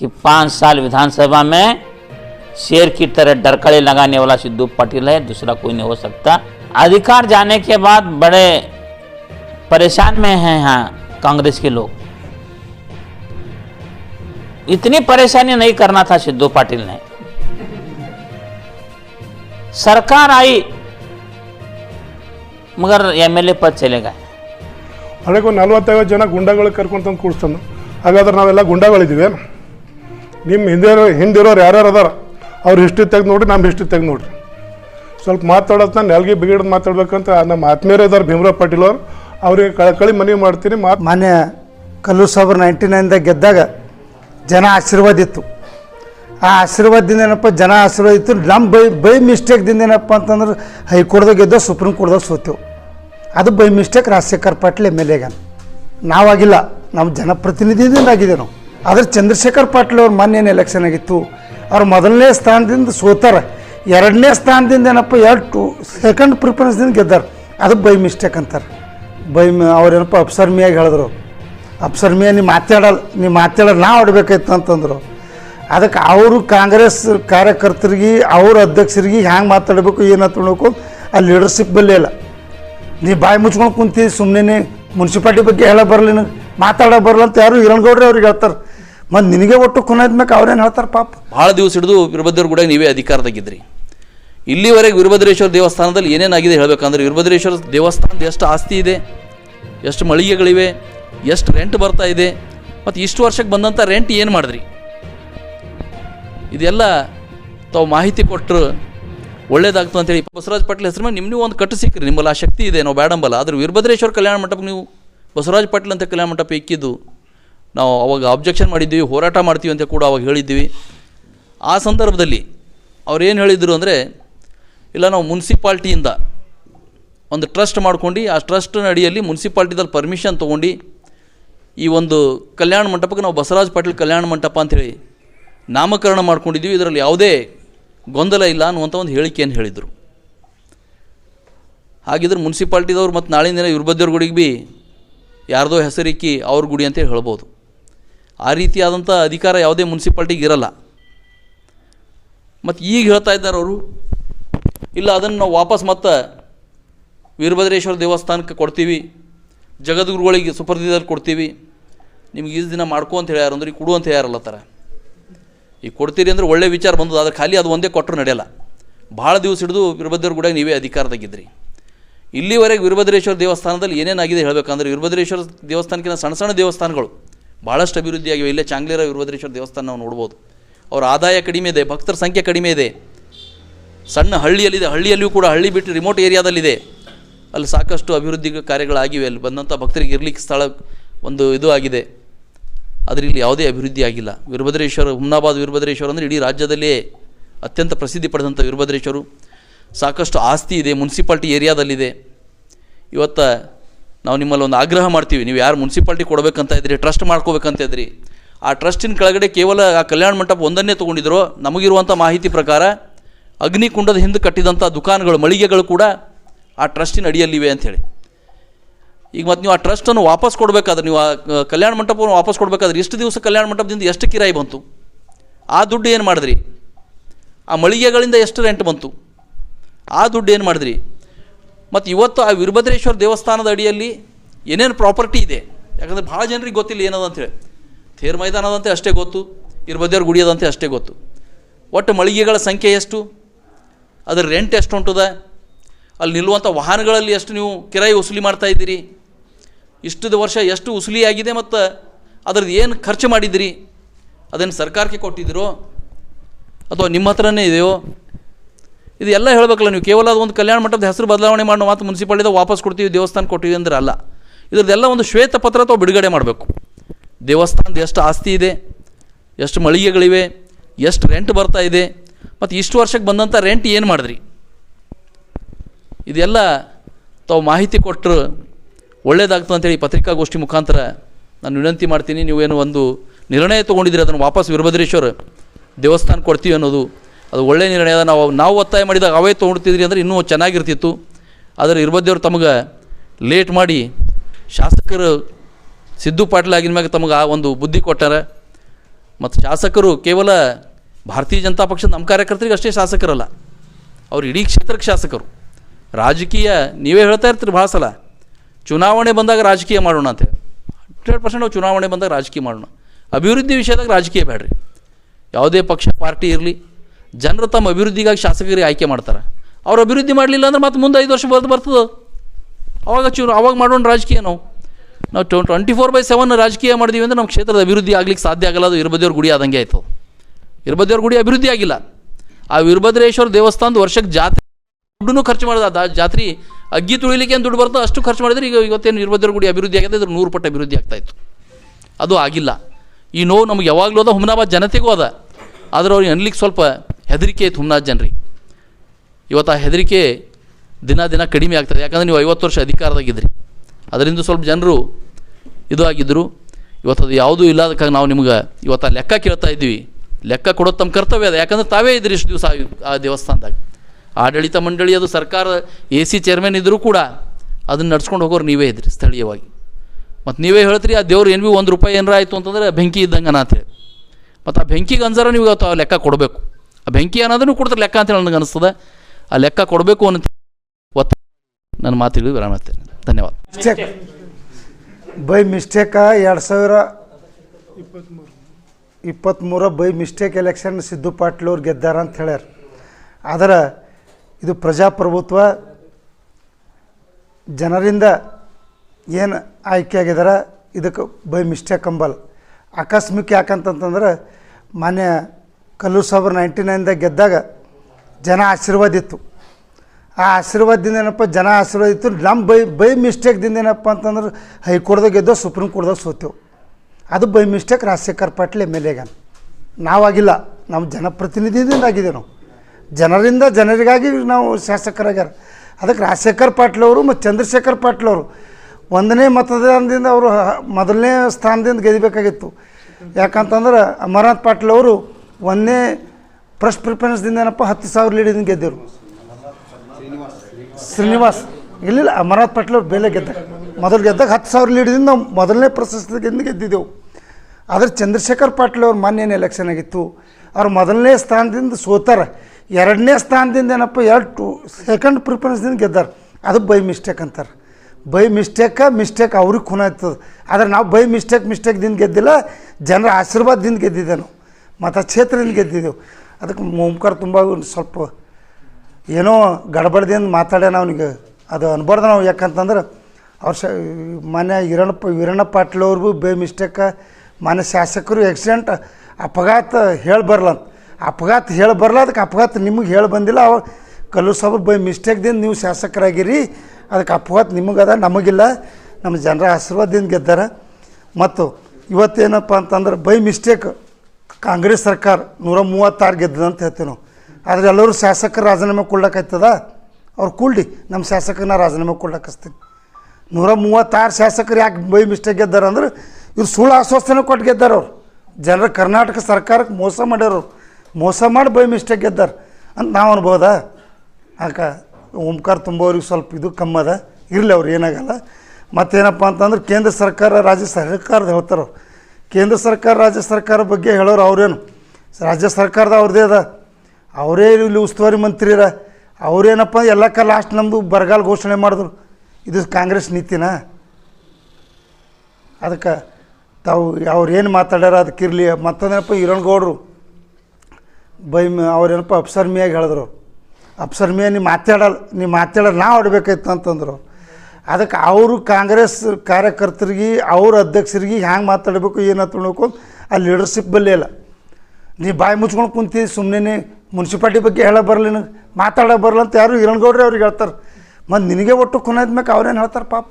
कि पाँच साल विधानसभा में शेर की तरह डरकड़े लगाने वाला सिद्धू पाटिल है दूसरा कोई नहीं हो सकता अधिकार जाने के बाद बड़े परेशान में हैं यहाँ कांग्रेस के लोग इतनी परेशानी नहीं करना था सिद्धू पाटिल ने सरकार आई मगर एमएलए पद चले गए ಅದಕ್ಕೆ ಒಂದು ನಲ್ವತ್ತೈವತ್ತು ಜನ ಗುಂಡಗಳು ಕರ್ಕೊಂತಂದು ಕೂಡ್ಸ್ತಾನೆ ಹಾಗಾದ್ರೆ ನಾವೆಲ್ಲ ಗುಂಡಗಳಿದ್ದೀವಿ ನಿಮ್ಮ ಹಿಂದೆ ಹಿಂದಿರೋರು ಯಾರ್ಯಾರು ಅದಾರ? ಅವ್ರ ಹಿಸ್ಟ್ರಿ ತೆಗೆದು ನೋಡ್ರಿ, ನಮ್ಮ ಹಿಸ್ಟ್ರಿ ತೆಗೆದು ನೋಡ್ರಿ. ಸ್ವಲ್ಪ ಮಾತಾಡೋದು ನಾನು ನೆಲ್ಗೆ ಮಾತಾಡ್ಬೇಕಂತ ನಮ್ಮ ಆತ್ಮೀಯರು ಇದ್ದಾರೆ ಭೀಮರಾವ್ ಪಾಟೀಲ್ ಅವರು. ಅವ್ರಿಗೆ ಕಳಕಳಿ ಮನವಿ ಮಾಡ್ತೀನಿ, ಮಾತು ಮಾನ್ಯ ಕಲ್ಲು ಸಾವಿರ ನೈಂಟಿ ನೈನ್ದಾಗ ಗೆದ್ದಾಗ ಜನ ಆಶೀರ್ವಾದ ಇತ್ತು. ಆ ಆಶೀರ್ವಾದದಿಂದ ಏನಪ್ಪ, ಜನ ಆಶೀರ್ವಾದ ಇತ್ತು. ನಮ್ಮ ಬೈ ಬೈ ಮಿಸ್ಟೇಕ್ದಿಂದ ಏನಪ್ಪ ಅಂತಂದ್ರೆ ಹೈಕೋರ್ಟ್ದಾಗ ಗೆದ್ದೋ, ಸುಪ್ರೀಂ ಕೋರ್ಟ್ದಾಗ ಸೋತೇವು ಅದು by mistake Rajashekar Patil M L ಎಗಾನ ನಾವಾಗಿಲ್ಲ ನಮ್ಮ ಜನಪ್ರತಿನಿಧಿಯಿಂದ ಆಗಿದೆ ನಾವು ಆದ್ರೆ ಚಂದ್ರಶೇಖರ್ ಪಾಟೀಲ್ ಅವ್ರ ಮೊನ್ನೇನು ಎಲೆಕ್ಷನ್ ಆಗಿತ್ತು. ಅವ್ರು ಮೊದಲನೇ ಸ್ಥಾನದಿಂದ ಸೋತಾರ. ಎರಡನೇ ಸ್ಥಾನದಿಂದ ಏನಪ್ಪ, ಎರಡು ಟು ಸೆಕೆಂಡ್ ಪ್ರಿಫರೆನ್ಸ್ದಿಂದ ಗೆದ್ದಾರ. ಅದು ಬೈ ಮಿಸ್ಟೇಕ್ ಅಂತಾರೆ. ಬೈ ಅವ್ರೇನಪ್ಪ ಅಪ್ಸರ್ಮಿಯಾಗಿ ಹೇಳಿದ್ರು. ಅಪ್ಸರ್ಮಿಯ ನೀವು ಮಾತಾಡಲ್ಲ, ನೀ ಮಾತಾಡಲ್ಲ, ನಾ ಆಡಬೇಕಾಯ್ತು ಅಂತಂದರು. ಅದಕ್ಕೆ ಅವರು ಕಾಂಗ್ರೆಸ್ ಕಾರ್ಯಕರ್ತರಿಗೆ, ಅವ್ರ ಅಧ್ಯಕ್ಷರಿಗೆ ಹ್ಯಾಂಗೆ ಮಾತಾಡಬೇಕು, ಏನು ಮಾತಾಡಬೇಕು, ಆ ಲೀಡರ್ಶಿಪ್ ಬಲ್ಲೇ ಇಲ್ಲ. ನೀ ಬಾಯಿ ಮುಚ್ಕೊಂಡು ಕುಂತಿ ಸುಮ್ಮನೆ ಮುನ್ಸಿಪಾಲ್ಟಿ ಬಗ್ಗೆ ಹೇಳ ನಂಗೆ ಮಾತಾಡೋ ಬರಲ್ಲ ಅಂತ ಯಾರು ಹಿರಣ್ಗೌಡ್ರೆ ಅವ್ರಿಗೆ ಹೇಳ್ತಾರೆ. ಮತ್ತು ನಿನಗೆ ಒಟ್ಟು ಕುನಾದ್ಮ್ಯಾಕ ಅವ್ರೇನು ಹೇಳ್ತಾರೆ ಪಾಪ? ಭಾಳ ದಿವಸ ಹಿಡಿದು ವೀರಭದ್ರ ಕೂಡ ನೀವೇ ಅಧಿಕಾರದಾಗಿದ್ರಿ ಇಲ್ಲಿವರೆಗೆ ವೀರಭದ್ರೇಶ್ವರ ದೇವಸ್ಥಾನದಲ್ಲಿ ಏನೇನಾಗಿದೆ ಹೇಳಬೇಕಂದ್ರೆ ವೀರಭದ್ರೇಶ್ವರ ದೇವಸ್ಥಾನದ ಎಷ್ಟು ಆಸ್ತಿ ಇದೆ, ಎಷ್ಟು ಮಳಿಗೆಗಳಿವೆ, ಎಷ್ಟು ರೆಂಟ್ ಬರ್ತಾ ಇದೆ, ಮತ್ತು ಇಷ್ಟು ವರ್ಷಕ್ಕೆ ಬಂದಂಥ ರೆಂಟ್ ಏನು ಮಾಡಿದ್ರಿ? ಇದೆಲ್ಲ ತಾವು ಮಾಹಿತಿ ಕೊಟ್ಟರು ಒಳ್ಳೇದಾಗ್ತದೆ ಅಂತೇಳಿ. ಬಸವರಾಜ ಪಾಟೀಲ್ ಹೆಸರು ಮೇಲೆ ನಿಮ್ಮನ್ನೂ ಒಂದು ಕಟ್ಟು ಸಿಕ್ಕ್ರಿ, ನಿಮ್ಮಲ್ಲಿ ಆ ಶಕ್ತಿ ಇದೆ, ನಾವು ಬೇಡಂಬಲ್ಲ ಆದ್ರೆ ವೀರಭದ್ರೇಶ್ವರ ಕಲ್ಯಾಣ ಮಂಟಪಕ್ಕೆ ನೀವು ಬಸವರಾಜ್ ಪಾಟೀಲ್ ಅಂತ ಕಲ್ಯಾಣ ಮಂಟಪ ಇಕ್ಕಿದ್ದು ನಾವು ಅವಾಗ ಅಬ್ಜೆಕ್ಷನ್ ಮಾಡಿದ್ದೀವಿ, ಹೋರಾಟ ಮಾಡ್ತೀವಿ ಅಂತ ಕೂಡ ಅವಾಗ ಹೇಳಿದ್ದೀವಿ. ಆ ಸಂದರ್ಭದಲ್ಲಿ ಅವ್ರು ಏನು ಹೇಳಿದರು ಅಂದರೆ, ಇಲ್ಲ ನಾವು ಮುನ್ಸಿಪಾಲ್ಟಿಯಿಂದ ಒಂದು ಟ್ರಸ್ಟ್ ಮಾಡ್ಕೊಂಡು, ಆ ಟ್ರಸ್ಟ್ನ ಅಡಿಯಲ್ಲಿ ಮುನ್ಸಿಪಾಲ್ಟಿದಲ್ಲಿ ಪರ್ಮಿಷನ್ ತೊಗೊಂಡು ಈ ಒಂದು ಕಲ್ಯಾಣ ಮಂಟಪಕ್ಕೆ ನಾವು ಬಸವರಾಜ್ ಪಾಟೀಲ್ ಕಲ್ಯಾಣ ಮಂಟಪ ಅಂಥೇಳಿ ನಾಮಕರಣ ಮಾಡ್ಕೊಂಡಿದ್ದೀವಿ. ಇದರಲ್ಲಿ ಯಾವುದೇ ಗೊಂದಲ ಇಲ್ಲ ಅನ್ನುವಂಥ ಒಂದು ಹೇಳಿಕೆಯನ್ನು ಹೇಳಿದರು. ಹಾಗಿದ್ರೆ ಮುನ್ಸಿಪಾಲ್ಟಿದವ್ರು ಮತ್ತು ನಾಳಿನ ದಿನ ವೀರಭದ್ರವ್ರ ಗುಡಿಗೆ ಭೀ ಯಾರ್ದೋ ಹೆಸರಿಕ್ಕಿ ಅವ್ರ ಗುಡಿ ಅಂತೇಳಿ ಹೇಳ್ಬೋದು. ಆ ರೀತಿಯಾದಂಥ ಅಧಿಕಾರ ಯಾವುದೇ ಮುನ್ಸಿಪಾಲ್ಟಿಗೆ ಇರಲ್ಲ. ಮತ್ತು ಈಗ ಹೇಳ್ತಾ ಇದ್ದಾರೆ ಅವರು, ಇಲ್ಲ ಅದನ್ನು ನಾವು ವಾಪಸ್ ಮತ್ತೆ ವೀರಭದ್ರೇಶ್ವರ ದೇವಸ್ಥಾನಕ್ಕೆ ಕೊಡ್ತೀವಿ, ಜಗದ್ಗುರುಗಳಿಗೆ ಸುಪ್ರದಿದಲ್ಲಿ ಕೊಡ್ತೀವಿ, ನಿಮ್ಗೆ ಈಸ್ ದಿನ ಮಾಡ್ಕೊ ಅಂತ ಹೇಳ್ಯಾರ ಅಂದ್ರೆ ಈಗ ಕೊಡು ಅಂತ ಹೇಳ್ಯಾರಲ್ಲ ಥರ ಈಗ ಕೊಡ್ತೀರಿ ಅಂದ್ರೆ ಒಳ್ಳೆ ವಿಚಾರ ಬಂದದ ಆದರೆ ಖಾಲಿ ಅದು ಒಂದೇ ಕೊಟ್ಟರು ನಡೆಯಲ್ಲ. ಭಾಳ ದಿವಸ ಹಿಡಿದು ವೀರಭದ್ರ ಗುಡಿಯಾಗ ನೀವೇ ಅಧಿಕಾರದಾಗಿದ್ರಿ ಇಲ್ಲಿವರೆಗೆ ವೀರಭದ್ರೇಶ್ವರ ದೇವಸ್ಥಾನದಲ್ಲಿ ಏನೇನಾಗಿದೆ ಹೇಳಬೇಕಂದ್ರೆ, ವೀರಭದ್ರೇಶ್ವರ ದೇವಸ್ಥಾನಕ್ಕಿಂತ ಸಣ್ಣ ಸಣ್ಣ ದೇವಸ್ಥಾನಗಳು ಭಾಳಷ್ಟು ಅಭಿವೃದ್ಧಿಯಾಗಿವೆ. ಇಲ್ಲೇ ಚಾಂಗ್ಲೇರ ವೀರಭದ್ರೇಶ್ವರ ದೇವಸ್ಥಾನ ನಾವು ನೋಡ್ಬೋದು. ಅವರ ಆದಾಯ ಕಡಿಮೆ ಇದೆ, ಭಕ್ತರ ಸಂಖ್ಯೆ ಕಡಿಮೆ ಇದೆ. ಸಣ್ಣ ಹಳ್ಳಿಯಲ್ಲಿದೆ, ಹಳ್ಳಿಯಲ್ಲಿಯೂ ಕೂಡ ಹಳ್ಳಿ ಬಿಟ್ಟು ರಿಮೋಟ್ ಏರಿಯಾದಲ್ಲಿದೆ. ಅಲ್ಲಿ ಸಾಕಷ್ಟು ಅಭಿವೃದ್ಧಿ ಕಾರ್ಯಗಳಾಗಿವೆ. ಅಲ್ಲಿ ಬಂದಂಥ ಭಕ್ತರಿಗೆ ಇರ್ಲಿಕ್ಕೆ ಸ್ಥಳ ಒಂದು ಇದು ಆಗಿದೆ. ಆದರೆ ಇಲ್ಲಿ ಯಾವುದೇ ಅಭಿವೃದ್ಧಿ ಆಗಿಲ್ಲ. ವೀರಭದ್ರೇಶ್ವರ, ಹುಮ್ನಾಬಾದ್ ವೀರಭದ್ರೇಶ್ವರ ಅಂದರೆ ಇಡೀ ರಾಜ್ಯದಲ್ಲಿಯೇ ಅತ್ಯಂತ ಪ್ರಸಿದ್ಧಿ ಪಡೆದಂಥ ವೀರಭದ್ರೇಶ್ವರು. ಸಾಕಷ್ಟು ಆಸ್ತಿ ಇದೆ, ಮುನ್ಸಿಪಾಲ್ಟಿ ಏರಿಯಾದಲ್ಲಿದೆ. ಇವತ್ತು ನಾವು ನಿಮ್ಮಲ್ಲಿ ಒಂದು ಆಗ್ರಹ ಮಾಡ್ತೀವಿ. ನೀವು ಯಾರು ಮುನ್ಸಿಪಾಲ್ಟಿ ಕೊಡಬೇಕಂತ ಇದ್ರಿ, ಟ್ರಸ್ಟ್ ಮಾಡ್ಕೋಬೇಕಂತ ಇದ್ರಿ. ಆ ಟ್ರಸ್ಟಿನ ಕೆಳಗಡೆ ಕೇವಲ ಆ ಕಲ್ಯಾಣ ಮಂಟಪ ಒಂದನ್ನೇ ತೊಗೊಂಡಿದ್ರು. ನಮಗಿರುವಂಥ ಮಾಹಿತಿ ಪ್ರಕಾರ ಅಗ್ನಿಕುಂಡದ ಹಿಂದೆ ಕಟ್ಟಿದಂಥ ದುಕಾನ್ಗಳು, ಮಳಿಗೆಗಳು ಕೂಡ ಆ ಟ್ರಸ್ಟಿನ ಅಡಿಯಲ್ಲಿವೆ ಅಂಥೇಳಿ ಈಗ ಮತ್ತು ನೀವು ಆ ಟ್ರಸ್ಟನ್ನು ವಾಪಸ್ ಕೊಡಬೇಕಾದ್ರೆ, ನೀವು ಆ ಕಲ್ಯಾಣ ಮಂಟಪವನ್ನು ವಾಪಸ್ ಕೊಡಬೇಕಾದ್ರೆ ಎಷ್ಟು ದಿವಸ ಕಲ್ಯಾಣ ಮಂಟಪದಿಂದ ಎಷ್ಟು ಕಿರಾಯಿ ಬಂತು? ಆ ದುಡ್ಡು ಏನು ಮಾಡಿದ್ರಿ? ಆ ಮಳಿಗೆಗಳಿಂದ ಎಷ್ಟು ರೆಂಟ್ ಬಂತು? ಆ ದುಡ್ಡು ಏನು ಮಾಡಿದ್ರಿ? ಮತ್ತು ಇವತ್ತು ಆ ವೀರಭದ್ರೇಶ್ವರ ದೇವಸ್ಥಾನದ ಅಡಿಯಲ್ಲಿ ಏನೇನು ಪ್ರಾಪರ್ಟಿ ಇದೆ? ಯಾಕಂದರೆ ಭಾಳ ಜನರಿಗೆ ಗೊತ್ತಿಲ್ಲ ಏನದ ಅಂತೇಳಿ ಥೇರ್ ಮೈದಾನದಂತೆ ಅಷ್ಟೇ ಗೊತ್ತು ವೀರಭದ್ರೇವ್ರ ಗುಡಿಯದಂತೆ ಅಷ್ಟೇ ಗೊತ್ತು. ಒಟ್ಟು ಮಳಿಗೆಗಳ ಸಂಖ್ಯೆ ಎಷ್ಟು? ಅದರ ರೆಂಟ್ ಎಷ್ಟು ಉಂಟದ? ಅಲ್ಲಿ ನಿಲ್ಲುವಂಥ ವಾಹನಗಳಲ್ಲಿ ಎಷ್ಟು ನೀವು ಕಿರಾಯಿ ವಸೂಲಿ ಮಾಡ್ತಾ ಇದ್ದೀರಿ? ಇಷ್ಟದ ವರ್ಷ ಎಷ್ಟು ವಸೂಲಿ ಆಗಿದೆ ಮತ್ತು ಅದ್ರದ್ದು ಏನು ಖರ್ಚು ಮಾಡಿದ್ದೀರಿ? ಅದನ್ನು ಸರ್ಕಾರಕ್ಕೆ ಕೊಟ್ಟಿದ್ದೀರೋ? ಅಥವಾ ನಿಮ್ಮ ಹತ್ರನೇ ಇದೆಯೋ? ಇದು ಎಲ್ಲ ಹೇಳಬೇಕಲ್ಲ ನೀವು, ಕೇವಲ ಅದು ಒಂದು ಕಲ್ಯಾಣ ಮಂಟಪದ ಹೆಸರು ಬದಲಾವಣೆ ಮಾಡೋ ಮಾತು ಮುನ್ಸಿಪಾಲಿಟಿದ ವಾಪಸ್ ಕೊಡ್ತೀವಿ, ದೇವಸ್ಥಾನ ಕೊಟ್ಟಿವಿ ಅಂದ್ರೆ ಅಲ್ಲ ಇದ್ರದ್ದೆಲ್ಲ ಒಂದು ಶ್ವೇತಪತ್ರ ಅಥವಾ ಬಿಡುಗಡೆ ಮಾಡಬೇಕು. ದೇವಸ್ಥಾನದ ಎಷ್ಟು ಆಸ್ತಿ ಇದೆ, ಎಷ್ಟು ಮಳಿಗೆಗಳಿವೆ, ಎಷ್ಟು ರೆಂಟ್ ಬರ್ತಾ ಇದೆ, ಮತ್ತು ಇಷ್ಟು ವರ್ಷಕ್ಕೆ ಬಂದಂಥ ರೆಂಟ್ ಏನು ಮಾಡಿದ್ರಿ? ಇದೆಲ್ಲ ತಾವು ಮಾಹಿತಿ ಕೊಟ್ಟರು ಒಳ್ಳೇದಾಗ್ತದೆ ಅಂತೇಳಿ ಪತ್ರಿಕಾಗೋಷ್ಠಿ ಮುಖಾಂತರ ನಾನು ವಿನಂತಿ ಮಾಡ್ತೀನಿ. ನೀವೇನು ಒಂದು ನಿರ್ಣಯ ತೊಗೊಂಡಿದ್ದೀರಿ, ಅದನ್ನು ವಾಪಸ್ ವೀರಭದ್ರೇಶ್ವರ ದೇವಸ್ಥಾನ ಕೊಡ್ತೀವಿ ಅನ್ನೋದು ಅದು ಒಳ್ಳೆಯ ನಿರ್ಣಯ ಅದ ನಾವು ನಾವು ಒತ್ತಾಯ ಮಾಡಿದಾಗ ಅವೇ ತೊಗೊಳ್ತಿದ್ರಿ ಅಂದರೆ ಇನ್ನೂ ಚೆನ್ನಾಗಿರ್ತಿತ್ತು. ಆದರೆ ಇರ್ಬದ್ದೇವ್ರು ತಮಗೆ ಲೇಟ್ ಮಾಡಿ ಶಾಸಕರು ಸಿದ್ದು ಪಾಟೀಲ್ ಆಗಿನ ಮ್ಯಾಗ ತಮಗೆ ಆ ಒಂದು ಬುದ್ಧಿ ಕೊಟ್ಟಾರೆ. ಮತ್ತು ಶಾಸಕರು ಕೇವಲ ಭಾರತೀಯ ಜನತಾ ಪಕ್ಷದ ನಮ್ಮ ಕಾರ್ಯಕರ್ತರಿಗೆ ಅಷ್ಟೇ ಶಾಸಕರಲ್ಲ, ಅವ್ರು ಇಡೀ ಕ್ಷೇತ್ರಕ್ಕೆ ಶಾಸಕರು. ರಾಜಕೀಯ ನೀವೇ ಹೇಳ್ತಾ ಇರ್ತೀರಿ ಭಾಳ ಸಲ, ಚುನಾವಣೆ ಬಂದಾಗ ರಾಜಕೀಯ ಮಾಡೋಣ ಅಂತೇಳಿ ಹಂಡ್ರೆಡ್ ಪರ್ಸೆಂಟ್ ನಾವು ಚುನಾವಣೆ ಬಂದಾಗ ರಾಜಕೀಯ ಮಾಡೋಣ. ಅಭಿವೃದ್ಧಿ ವಿಷಯದಾಗ ರಾಜಕೀಯ ಬೇಡ್ರಿ ಯಾವುದೇ ಪಕ್ಷ ಪಾರ್ಟಿ ಇರಲಿ ಜನರು ತಮ್ಮ ಅಭಿವೃದ್ಧಿಗಾಗಿ ಶಾಸಕರಿಗೆ ಆಯ್ಕೆ ಮಾಡ್ತಾರೆ. ಅವ್ರು ಅಭಿವೃದ್ಧಿ ಮಾಡಲಿಲ್ಲ ಅಂದ್ರೆ ಮತ್ತೆ ಮುಂದೆ ಐದು ವರ್ಷ ಬರ್ದು ಬರ್ತದೆ. ಅವಾಗ ಚೂರು ಅವಾಗ ಮಾಡೋಣ ರಾಜಕೀಯ ನಾವು. ನಾವು ಟ್ವ ಟ್ವೆಂಟಿ ಫೋರ್ ಬೈ ಸೆವೆನ್ ರಾಜಕೀಯ ಮಾಡಿದೀವಿ ಅಂದ್ರೆ ನಮ್ಮ ಕ್ಷೇತ್ರದ ಅಭಿವೃದ್ಧಿ ಆಗಲಿಕ್ಕೆ ಸಾಧ್ಯ ಆಗಲ್ಲ. ಅದು ಇರ್ಬದೇವ್ರ ಗುಡಿ ಆದಂಗೆ ಆಯಿತು. ಇರ್ಬದೇವ್ರ ಗುಡಿ ಅಭಿವೃದ್ಧಿ ಆಗಿಲ್ಲ. ಆ ವೀರಭದ್ರೇಶ್ವರ ದೇವಸ್ಥಾನದ ವರ್ಷಕ್ಕೆ ಜಾತ್ರೆ ದುಡ್ಡು ಖರ್ಚು ಮಾಡಿದ ಜಾತ್ರೆ ಅಗ್ಗಿ ತುಳಿಲಿಕ್ಕೆ ಏನು ದುಡ್ಡು ಬರ್ತದೆ ಅಷ್ಟು ಖರ್ಚು ಮಾಡಿದ್ರೆ ಈಗ ಇವತ್ತೇನು ಇರ್ಬದೇವ್ರ ಗುಡಿ ಅಭಿವೃದ್ಧಿ ಆಗಿದೆ ಇದ್ರ ನೂರು ಪಟ್ಟು ಅಭಿವೃದ್ಧಿ ಆಗ್ತಾಯಿತ್ತು ಅದು ಆಗಿಲ್ಲ. ಈ ನೋವು ನಮ್ಗೆ ಯಾವಾಗಲೂ ಅದ. ಹುಮನಾಬಾದ್ ಜನತೆಗೂ ಅದ. ಆದರೆ ಅವ್ರಿಗೆ ಅನ್ಲಿಕ್ಕೆ ಸ್ವಲ್ಪ ಹೆದರಿಕೆ ತುಂಬ ಜನರಿ. ಇವತ್ತು ಆ ಹೆದರಿಕೆ ದಿನ ದಿನ ಕಡಿಮೆ ಆಗ್ತದೆ. ಯಾಕಂದ್ರೆ ನೀವು ಐವತ್ತು ವರ್ಷ ಅಧಿಕಾರದಾಗಿದ್ರಿ. ಅದರಿಂದ ಸ್ವಲ್ಪ ಜನರು ಇದು ಆಗಿದ್ದರು ಇವತ್ತು ಅದು ಯಾವುದೂ ಇಲ್ಲದಕ್ಕಾಗಿ ನಾವು ನಿಮ್ಗೆ ಇವತ್ತು ಲೆಕ್ಕ ಕೇಳ್ತಾ ಇದ್ದೀವಿ. ಲೆಕ್ಕ ಕೊಡೋದು ತಮ್ಮ ಕರ್ತವ್ಯ ಅದ. ಯಾಕಂದ್ರೆ ತಾವೇ ಇದ್ರಿ ಇಷ್ಟು ದಿವಸ ಆ ದೇವಸ್ಥಾನದಾಗ. ಆಡಳಿತ ಮಂಡಳಿ ಅದು ಸರ್ಕಾರ, ಎ ಸಿ ಚೇರ್ಮನ್ ಇದ್ದರೂ ಕೂಡ ಅದನ್ನು ನಡ್ಸ್ಕೊಂಡು ಹೋಗೋರು ನೀವೇ ಇದ್ರಿ ಸ್ಥಳೀಯವಾಗಿ. ಮತ್ತು ನೀವೇ ಹೇಳ್ತೀರಿ, ಆ ದೇವ್ರು ಏನು ಭೀ ಒಂದು ರೂಪಾಯಿ ಏನಾರ ಆಯಿತು ಅಂತಂದ್ರೆ ಬೆಂಕಿ ಇದ್ದಂಗೆ ಅಂತೇಳಿ ಮತ್ತು ಆ ಬೆಂಕಿಗೆ ಅನ್ಸರ ನೀವು ಇವತ್ತು ಲೆಕ್ಕ ಕೊಡಬೇಕು. ಆ ಬೆಂಕಿ ಅನ್ನೋದನ್ನು ಕೊಡ್ತಾರೆ ಲೆಕ್ಕ ಅಂತೇಳಿ ನನಗೆ ಅನಿಸ್ತದೆ ಆ ಲೆಕ್ಕ ಕೊಡಬೇಕು ಅನ್ನೋ ಒತ್ತ ನನ್ನ ಮಾತು ಹೇಳಿ ವಿರಾಮ ಹೇಳ್ತೇನೆ. ಧನ್ಯವಾದ. ಬೈ ಮಿಸ್ಟೇಕ ಎರಡು ಸಾವಿರ ಇಪ್ಪತ್ತ್ಮೂರ by mistake election Siddu Patil ಅವ್ರು ಗೆದ್ದಾರ ಅಂತ ಹೇಳ್ಯಾರ. ಆದರೆ ಇದು ಪ್ರಜಾಪ್ರಭುತ್ವ ಜನರಿಂದ ಏನು ಆಯ್ಕೆ ಆಗಿದಾರ, ಇದಕ್ಕೆ ಬೈ ಮಿಸ್ಟೇಕ್ ಅಂಬಲ್ ಆಕಸ್ಮಿಕ ಯಾಕಂತಂತಂದ್ರೆ ಮಾನ್ಯ ಕಲ್ಲೂರು ಸಾಬ್ರ ನೈಂಟಿ ನೈನ್ದಾಗ ಗೆದ್ದಾಗ ಜನ ಆಶೀರ್ವಾದ ಇತ್ತು. ಆ ಆಶೀರ್ವಾದದಿಂದ ಏನಪ್ಪ, ಜನ ಆಶೀರ್ವಾದ ಇತ್ತು. ನಮ್ಮ ಬೈ ಬೈ ಮಿಸ್ಟೇಕ್ದಿಂದ ಏನಪ್ಪ ಅಂತಂದ್ರೆ ಹೈಕೋರ್ಟ್ದಾಗ ಗೆದ್ದೋ, ಸುಪ್ರೀಂ ಕೋರ್ಟ್ದಾಗ ಸೋತೇವು. ಅದು by mistake Rajashekar Patil M L ನಾವಾಗಿಲ್ಲ ನಮ್ಮ ಜನಪ್ರತಿನಿಧಿಯಿಂದ ಆಗಿದೆ ನಾವು. ಜನರಿಂದ ಜನರಿಗಾಗಿ ನಾವು ಶಾಸಕರಾಗ್ಯಾರ. ಅದಕ್ಕೆ ರಾಜಶೇಖರ್ ಪಾಟೀಲ್ ಅವರು ಮತ್ತು ಚಂದ್ರಶೇಖರ್ ಪಾಟೀಲ್ ಅವರು ಒಂದನೇ ಮತದಾನದಿಂದ ಅವರು ಮೊದಲನೇ ಸ್ಥಾನದಿಂದ ಗೆದ್ದಬೇಕಾಗಿತ್ತು ಯಾಕಂತಂದ್ರೆ ಅಮರನಾಥ್ ಪಾಟೀಲ್ ಅವರು ಒಂದನೇ ಫಸ್ಟ್ ಪ್ರಿಫರೆನ್ಸ್ದಿಂದ ಏನಪ್ಪ ಹತ್ತು ಸಾವಿರ ಲೀಡಿಂದ ಗೆದ್ದರು? ಶ್ರೀನಿವಾಸ್. ಇಲ್ಲಿಲ್ಲ, ಅಮರನಾಥ್ ಪಾಟೀಲ್ ಅವ್ರು ಬೇಲೆ ಗೆದ್ದಾಗ. ಮೊದಲು ಗೆದ್ದಾಗ ಹತ್ತು ಸಾವಿರ ಲೀಡಿಂದ ನಾವು ಮೊದಲನೇ ಪ್ರಶಸ್ತಿಯಿಂದ ಗೆದ್ದಿದ್ದೆವು. ಆದರೆ ಚಂದ್ರಶೇಖರ್ ಪಾಟೀಲ್ ಅವ್ರ ಮೊನ್ನೆ ಏನು ಎಲೆಕ್ಷನ್ ಆಗಿತ್ತು? ಅವ್ರು ಮೊದಲನೇ ಸ್ಥಾನದಿಂದ ಸೋತಾರ. ಎರಡನೇ ಸ್ಥಾನದಿಂದ ಏನಪ್ಪ, ಎರಡು ಟು ಸೆಕೆಂಡ್ ಪ್ರಿಫರೆನ್ಸ್ದಿಂದ ಗೆದ್ದಾರ. ಅದು ಬೈ ಮಿಸ್ಟೇಕ್ ಅಂತಾರೆ. ಬೈ ಮಿಸ್ಟೇಕ ಮಿಸ್ಟೇಕ್ ಅವ್ರಿಗೆ ಖುನ ಆಯ್ತದ ಆದರೆ ನಾವು ಬೈ ಮಿಸ್ಟೇಕ್ ಮಿಸ್ಟೇಕ್ದಿಂದ ಗೆದ್ದಿಲ್ಲ, ಜನರ ಆಶೀರ್ವಾದದಿಂದ ಗೆದ್ದಿದ್ದೆ ನಾವು. ಮತಕ್ಷೇತ್ರದಿಂದ ಗೆದ್ದಿದ್ದೆವು. ಅದಕ್ಕೆ ಓಂಕಾರ ತುಂಬ ಸ್ವಲ್ಪ ಏನೋ ಗಡಬಡ್ದಿಂದ ಮಾತಾಡ್ಯಾನ ಅವನಿಗೆ. ಅದು ಅನ್ಬಾರ್ದು ನಾವು ಯಾಕಂತಂದ್ರೆ ಅವ್ರ ಶ ಮಾನ್ಯ ಈರಣ್ಣ ವೀರಣ್ಣ ಪಾಟೀಲ್ ಅವ್ರಿಗೂ ಬೇ ಮಿಸ್ಟೇಕ ಮನೆ ಶಾಸಕರು ಆಕ್ಸಿಡೆಂಟ್ ಅಪಘಾತ ಹೇಳಿ ಬರಲಂತ. ಅಪಘಾತ ಹೇಳಿ ಬರಲ್ಲ ಅದಕ್ಕೆ ಅಪಘಾತ ನಿಮಗೆ ಹೇಳಿ ಬಂದಿಲ್ಲ. ಅವ ಕಲ್ಲು ಸಾಬ್ರು ಬೈ ಮಿಸ್ಟೇಕ್ದಿಂದ ನೀವು ಶಾಸಕರಾಗಿರಿ. ಅದಕ್ಕೆ ಅಪಘಾತ ನಿಮಗದ, ನಮಗಿಲ್ಲ. ನಮ್ಮ ಜನರ ಆಶೀರ್ವಾದದಿಂದ ಗೆದ್ದಾರ. ಮತ್ತು ಇವತ್ತೇನಪ್ಪ ಅಂತಂದ್ರೆ ಬೈ ಮಿಸ್ಟೇಕ್ ಕಾಂಗ್ರೆಸ್ ಸರ್ಕಾರ ನೂರ ಮೂವತ್ತಾರು ಗೆದ್ದದ ಅಂತ ಹೇಳ್ತೀವಿ ನಾವು. ಆದರೆ ಎಲ್ಲರೂ ಶಾಸಕರು ರಾಜೀನಾಮೆ ಕೊಡ್ಲಕ್ಕಾಯ್ತದ ಅವ್ರು ಕೂಲ್ಡಿ ನಮ್ಮ ಶಾಸಕನ ರಾಜೀನಾಮೆ ಕೊಡ್ಲಕ್ಕಿಸ್ತೀನಿ ನೂರ ಮೂವತ್ತಾರು ಶಾಸಕರು ಯಾಕೆ ಬೈ ಮಿಸ್ಟೇಕ್ ಗೆದ್ದಾರ ಅಂದ್ರೆ ಇವ್ರು ಸುಳ್ಳು ಆಶ್ವಾಸನೆ ಕೊಟ್ಟು ಗೆದ್ದಾರ ಅವ್ರು. ಜನರ ಕರ್ನಾಟಕ ಸರ್ಕಾರಕ್ಕೆ ಮೋಸ ಮಾಡ್ಯಾರವ್ರು ಮೋಸ ಮಾಡಿ ಬೈ ಮಿಸ್ಟೇಕ್ ಗೆದ್ದಾರ. ಅಂತ ನಾವು ಅನ್ಬೋದಾ? ಆಕ ಓಂಕಾರ ತುಂಬೋರಿಗೆ ಸ್ವಲ್ಪ ಇದು ಕಮ್ಮದ ಇರಲಿ ಅವ್ರು, ಏನಾಗಲ್ಲ. ಮತ್ತೇನಪ್ಪ ಅಂತಂದ್ರೆ ಕೇಂದ್ರ ಸರ್ಕಾರ ರಾಜ್ಯ ಸರ್ಕಾರದ ಹೇಳ್ತಾರೆ ಅವ್ರು. ಕೇಂದ್ರ ಸರ್ಕಾರ, ರಾಜ್ಯ ಸರ್ಕಾರ ಬಗ್ಗೆ ಹೇಳೋರು ಅವ್ರೇನು? ರಾಜ್ಯ ಸರ್ಕಾರದ ಅವ್ರದ್ದೇ ಅದ. ಅವರೇ ಇಲ್ಲಿ ಉಸ್ತುವಾರಿ ಮಂತ್ರಿರ. ಅವ್ರೇನಪ್ಪ ಎಲ್ಲಕ್ಕ ಲಾಸ್ಟ್ ನಮ್ಮದು ಬರಗಾಲ ಘೋಷಣೆ ಮಾಡಿದ್ರು. ಇದು ಕಾಂಗ್ರೆಸ್ ನೀತಿನ? ಅದಕ್ಕೆ ತಾವು ಅವ್ರು ಏನು ಮಾತಾಡ್ಯಾರ ಅದಕ್ಕಿರಲಿ. ಮತ್ತೊಂದೇನಪ್ಪ ಹಿರಣ್ಗೌಡರು ಬೈ ಅವ್ರೇನಪ್ಪ ಅಪ್ಸರ್ಮಿಯಾಗಿ ಹೇಳಿದ್ರು. ಅಪ್ಸರ್ಮಿಯ ನೀ ಮಾತಾಡಲ್ಲ ನೀ ಮಾತಾಡಲ್ಲ ನಾವು ಆಡ್ಬೇಕಾಯ್ತು ಅಂತಂದ್ರು. ಅದಕ್ಕೆ ಅವರು ಕಾಂಗ್ರೆಸ್ ಕಾರ್ಯಕರ್ತರಿಗೆ, ಅವ್ರ ಅಧ್ಯಕ್ಷರಿಗೆ ಹ್ಯಾಂಗೆ ಮಾತಾಡಬೇಕು, ಏನು ತಿಳ್ಬೇಕು ಆ ಲೀಡರ್ಶಿಪ್ ಬಲ್ಲೇ ಇಲ್ಲ. ನೀ ಬಾಯಿ ಮುಚ್ಕೊಂಡು ಕುಂತಿ ಸುಮ್ಮನೆ ಮುನ್ಸಿಪಾಲ್ಟಿ ಬಗ್ಗೆ ಹೇಳೋ ಬರಲಿ ನನಗೆ ಮಾತಾಡೋ ಬರಲ್ಲ ಅಂತ ಯಾರು ಹಿರಣ್ಗೌಡ್ರೆ ಅವ್ರಿಗೆ ಹೇಳ್ತಾರೆ. ಮತ್ತು ನಿನಗೆ ಒಟ್ಟು ಕುನದ ಮ್ಯಾಕೆ ಅವ್ರೇನು ಹೇಳ್ತಾರೆ ಪಾಪ.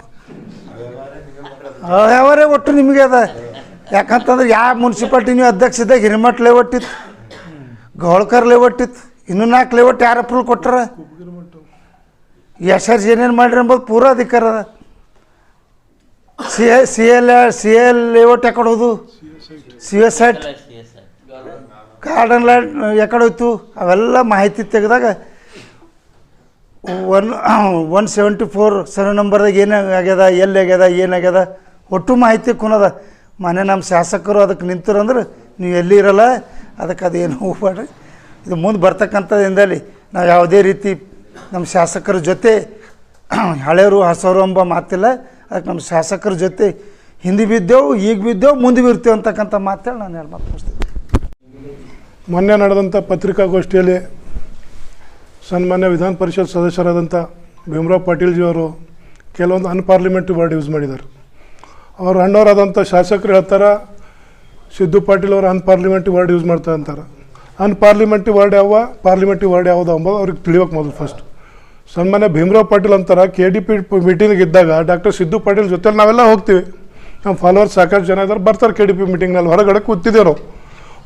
ಯಾವರೇ ಒಟ್ಟು ನಿಮಗೆ ಅದ. ಯಾಕಂತಂದ್ರೆ ಯಾವ ಮುನ್ಸಿಪಾಲ್ಟಿ ನೀವು ಅಧ್ಯಕ್ಷ ಇದ್ದಾಗ ಹಿರಿಮಠ್ ಲೇಔಟ್ ಇತ್ತು, ಗೋಳ್ಕರ್ ಲೇಔಟ್ ಇನ್ನೂ ನಾಲ್ಕು ಲೇಔಟ್ ಯಾರು ಅಪ್ರೂವ್ ಕೊಟ್ಟಾರ? ಎಸ್ ಏನೇನು ಮಾಡಿರಿ ಎಂಬುದು ಪೂರಾ ಅಧಿಕಾರ ಅದ. C A, C L C L layout ಯಾಕಡೆ ಹೋದು? C S at garden light ಯಾಕಡೆ ಹೋಯ್ತು? ಅವೆಲ್ಲ ಮಾಹಿತಿ ತೆಗೆದಾಗ one one seventy four seven ನಂಬರ್ದಾಗ ಏನು ಆಗ್ಯದ, ಎಲ್ಲಿ ಆಗ್ಯದ ಏನಾಗ್ಯದ ಒಟ್ಟು ಮಾಹಿತಿ ಕುನದ. ಮನೆ ನಮ್ಮ ಶಾಸಕರು ಅದಕ್ಕೆ ನಿಂತರಂದ್ರೆ ನೀವು ಎಲ್ಲಿ ಇರಲ್ಲ, ಅದಕ್ಕೆ ಅದೇನು ಹೋಗ್ಬೇಡ್ರಿ ಇದು ಮುಂದೆ ಬರ್ತಕ್ಕಂಥದ್ದಿಂದಲೇ ನಾವು ಯಾವುದೇ ರೀತಿ ನಮ್ಮ ಶಾಸಕರ ಜೊತೆ ಹಳೆಯವರು ಹಸೋರು ಎಂಬ ಮಾತಿಲ್ಲ, ಅದಕ್ಕೆ ನಮ್ಮ ಶಾಸಕರ ಜೊತೆ ಹಿಂದೆ ಬಿದ್ದೆವು, ಈಗ ಬಿದ್ದೆವು, ಮುಂದೆ ಬಿರ್ತೇವೆ ಅಂತಕ್ಕಂಥ ಮಾತೇಳಿ ನಾನು ಎರಡು ಮಾತು ಮುಗಿಸ್ತೀನಿ. ಮೊನ್ನೆ ನಡೆದಂಥ ಪತ್ರಿಕಾಗೋಷ್ಠಿಯಲ್ಲಿ ಸನ್ಮಾನ್ಯ ವಿಧಾನ ಪರಿಷತ್ ಸದಸ್ಯರಾದಂಥ ಭೀಮರಾವ್ ಪಾಟೀಲ್ಜಿ ಅವರು ಕೆಲವೊಂದು ಅನ್ಪಾರ್ಲಿಮೆಂಟ್ರಿ ವರ್ಡ್ ಯೂಸ್ ಮಾಡಿದ್ದಾರೆ. ಅವ್ರ ಅಣ್ಣವರಾದಂಥ ಶಾಸಕರು ಹೇಳ್ತಾರೆ, ಸಿದ್ದು ಪಾಟೀಲ್ ಅವರು ಅನ್ಪಾರ್ಲಿಮೆಂಟ್ರಿ ವರ್ಡ್ ಯೂಸ್ ಮಾಡ್ತಾರೆ ಅಂತಾರೆ. ಅನ್ಪಾರ್ಲಿಮೆಂಟ್ರಿ ವರ್ಡ್ ಯಾವ ಪಾರ್ಲಿಮೆಂಟ್ರಿ ವರ್ಡ್ ಯಾವುದು ಅಂಬೋದು ಅವ್ರಿಗೆ ತಿಳಿಯೋಕೆ ಮೊದಲು ಫಸ್ಟ್ ಸನ್ಮಾನ್ಯ ಭೀಮರಾವ್ ಪಾಟೀಲ್ ಅಂತಾರೆ ಕೆ ಡಿ ಪಿ ಮೀಟಿಂಗ್ ಇದ್ದಾಗ ಡಾಕ್ಟರ್ ಸಿದ್ದು ಪಾಟೀಲ್ ಜೊತೆ ನಾವೆಲ್ಲ ಹೋಗ್ತೀವಿ. ನಮ್ಮ ಫಾಲೋವರ್ಸ್ ಸಾಕಷ್ಟು ಜನ ಇದ್ದಾರೆ ಬರ್ತಾರೆ ಕೆ ಡಿ ಪಿ ಮೀಟಿಂಗ್ನಲ್ಲಿ ಹೊರಗಡೆ ಕೂತಿದ್ದೇವೆ ನಾವು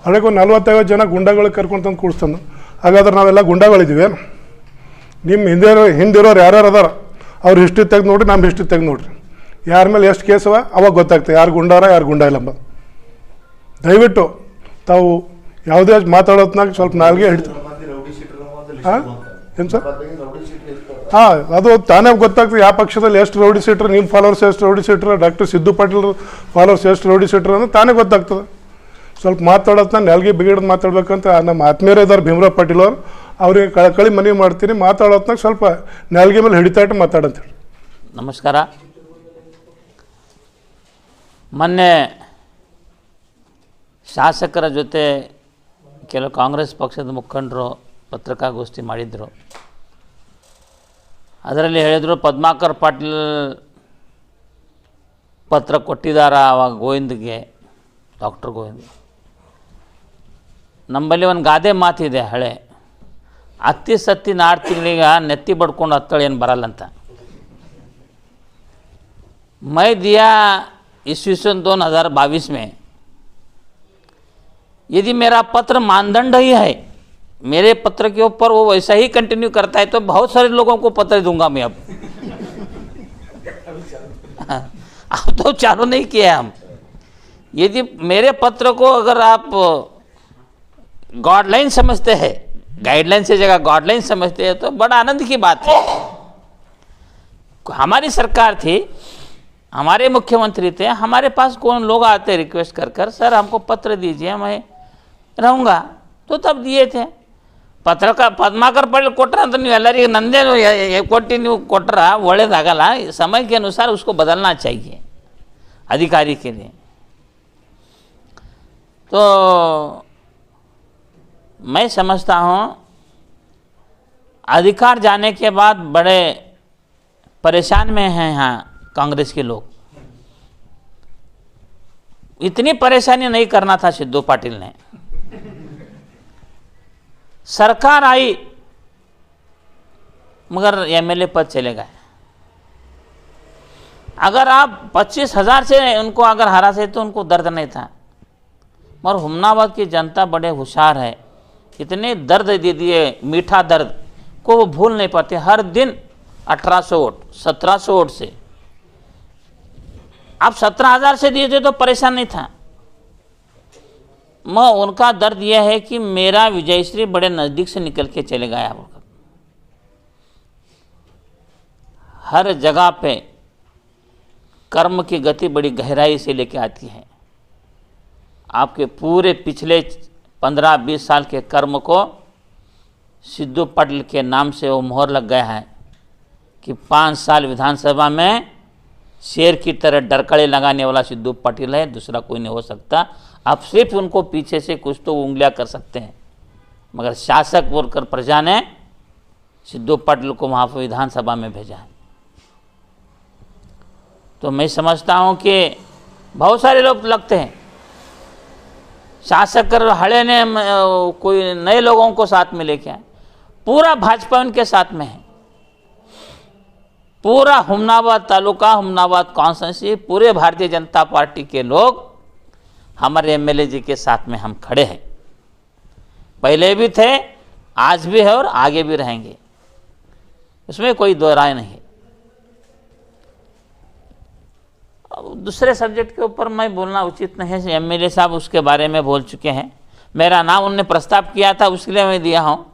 ಹೊರಗೆ ಒಂದು ನಲ್ವತ್ತೈವತ್ತು ಜನ ಗುಂಡಗಳು ಕರ್ಕೊಂಡು ತಂದು ಕೂಡಿಸ್ತಾನೆ. ಹಾಗಾದ್ರೆ ನಾವೆಲ್ಲ ಗುಂಡಗಳಿದ್ದೀವಿ ನಿಮ್ಮ ಹಿಂದೆ ಹಿಂದಿರೋರು ಯಾರ್ಯಾರು ಅದಾರ? ಅವ್ರ ಹಿಸ್ಟ್ರಿ ತೆಗೆದು ನೋಡ್ರಿ ನಮ್ಮ ಹಿಸ್ಟ್ರಿ ತೆಗೆದು ನೋಡ್ರಿ. ಯಾರ ಮೇಲೆ ಎಷ್ಟು ಕೇಸವ ಅವ? ಅವಾಗ ಗೊತ್ತಾಗ್ತದೆ. ಯಾರು ಗುಂಡಾರ, ಯಾರು ಗುಂಡ ಇಲ್ಲಂಬ. ದಯವಿಟ್ಟು ತಾವು ಯಾವುದೇ ಮಾತಾಡೋತ್ನಾಗ ಸ್ವಲ್ಪ ನಾಲ್ಗೆ ಹಿಡಿತು ಏನು ಸರ್? ಹಾಂ, ಅದು ತಾನೇ ಗೊತ್ತಾಗ್ತದೆ ಯಾವ ಪಕ್ಷದಲ್ಲಿ ಎಷ್ಟು ರೌಡಿ ಸೀಟ್ರು ನಿಮ್ಮ ಫಾಲೋವರ್ಸ್ ಎಷ್ಟು rowdy sheeter, doctor Siddu Patil followers ಎಷ್ಟು ರೌಡಿ ಸೀಟ್ರು ಅಂದ್ರೆ ತಾನೇ ಗೊತ್ತಾಗ್ತದೆ. ಸ್ವಲ್ಪ ಮಾತಾಡೋದ್ನ ನೆಲ್ಗೆ ಬಿಗಿಡೋದು ಮಾತಾಡ್ಬೇಕಂತ ನಮ್ಮ ಆತ್ಮೀಯರ ಇದ್ದಾರೆ ಭೀಮರಾವ್ ಪಾಟೀಲ್ ಅವರು. ಅವ್ರಿಗೆ ಕಳಕಳಿ ಮನವಿ ಮಾಡ್ತೀನಿ. ಮಾತಾಡೋತ್ನಾಗ ಸ್ವಲ್ಪ ನೆಲ್ಗೆ ಮೇಲೆ ಹಿಡಿತಾಟ ಮಾತಾಡಂತೇಳಿ ನಮಸ್ಕಾರ. ಮೊನ್ನೆ ಶಾಸಕರ ಜೊತೆ ಕೆಲವು ಕಾಂಗ್ರೆಸ್ ಪಕ್ಷದ ಮುಖಂಡರು ಪತ್ರಿಕಾಗೋಷ್ಠಿ ಮಾಡಿದ್ದರು ಅದರಲ್ಲಿ ಹೇಳಿದರು, ಪದ್ಮಾಕರ್ ಪಾಟೀಲ್ ಪತ್ರ ಕೊಟ್ಟಿದ್ದಾರ ಆವಾಗ ಗೋವಿಂದ್ಗೆ? ಡಾಕ್ಟರ್ ಗೋವಿಂದ್. ನಮ್ಮಲ್ಲಿ ಒಂದು ಗಾದೆ ಮಾತಿದೆ ಹಳೆ. ಅತ್ತಿ ಸತ್ತಿ ನಾರು ತಿಂಗಳಿಗೆ ನೆತ್ತಿ ಬಡ್ಕೊಂಡು ಹತ್ತಳು ಏನು ಬರಲ್ಲಂತ ಮೈ ದಿಯಾ ಇಸ್ವಿಸನ್ ದೋನ್ ಹಜಾರ್ ಬಾವಿಸ್ಮೇ यदि मेरा पत्र मानदंड ही है, मेरे पत्र के ऊपर वो वैसा ही कंटिन्यू करता है तो बहुत सारे लोगों को पत्र दूँगा मैं अब। अब तो चालू नहीं किया हम। यदि मेरे पत्र को अगर आप गाइडलाइन समझते हैं गाइडलाइन से जगह गाइडलाइन समझते हैं तो बड़ा आनंद की बात है। हमारी सरकार थी, हमारे मुख्यमंत्री थे, हमारे पास कौन लोग आते रिक्वेस्ट कर कर, सर, हमको पत्र दीजिए मैं रहूँगा तो तब दिए थे ಪತ್ರಕ ಪದ್ಮಾಕರ್ ಪಟೇಲ್ ಕೊಟ್ರ ಅಂತ ನೀವು ಎಲ್ಲರಿಗೂ ನಂದೇನು ಎ- ಎ- ಕೊಟ್ಟು ನೀವು ಕೊಟ್ರ ಒಳ್ಳೇದಾಗಲ್ಲ समय के अनुसार उसको बदलना चाहिए अधिकारी के लिए तो मैं समझता हूँ अधिकार जाने के बाद बड़े परेशान में हैं यहाँ कांग्रेस के लोग इतनी परेशानी नहीं करना था सिद्धू पाटिल ने सरकार आई, मगर एमएलए पद चले गए। अगर आप पच्चीस हज़ार से उनको अगर हरा से तो उनको दर्द नहीं था। मगर हुमनाबाद की जनता बड़े होशियार है। इतने दर्द दे दिए, मीठा दर्द, को वो भूल नहीं पाते। हर दिन अठारह सौ वोट, सत्रह सौ वोट से। आप सत्रह हज़ार से दिए थे तो परेशान नहीं था। मैं, उनका दर्द यह है कि मेरा विजयश्री बड़े नज़दीक से निकल के चले गया बोलकर हर जगह पे कर्म की गति बड़ी गहराई से लेके आती है। आपके पूरे पिछले पंद्रह बीस साल के कर्म को सिद्धू पाटिल के नाम से वो मोहर लग गया है कि पाँच साल विधानसभा में शेर की तरह डरकड़े लगाने वाला सिद्धू पाटिल है, दूसरा कोई नहीं हो सकता। आप सिर्फ़ उनको पीछे से कुछ तो उंगलियाँ कर सकते हैं। मगर शासक बोलकर प्रजा ने सिद्धू पाटिल को वहाँ पर विधानसभा में भेजा है। तो मैं समझता हूँ कि बहुत सारे लोग लगते हैं। शासक कर हड़े ने कोई नए लोगों को साथ में लेके आए। पूरा भाजपा उनके साथ में है। पूरा हुमनाबाद तालुका, हुमनाबाद कॉन्स्टेंसी पूरे भारतीय जनता पार्टी के लोग हमारे एमएलए जी के साथ में हम खड़े हैं। पहले भी थे, आज भी है और आगे भी रहेंगे। इसमें कोई दो राय नहीं दूसरे सब्जेक्ट के ऊपर मैं बोलना उचित नहीं है। एमएलए साहब उसके बारे में बोल चुके हैं। मेरा नाम उनने प्रस्ताव किया था, उसके लिए मैं दिया हूँ।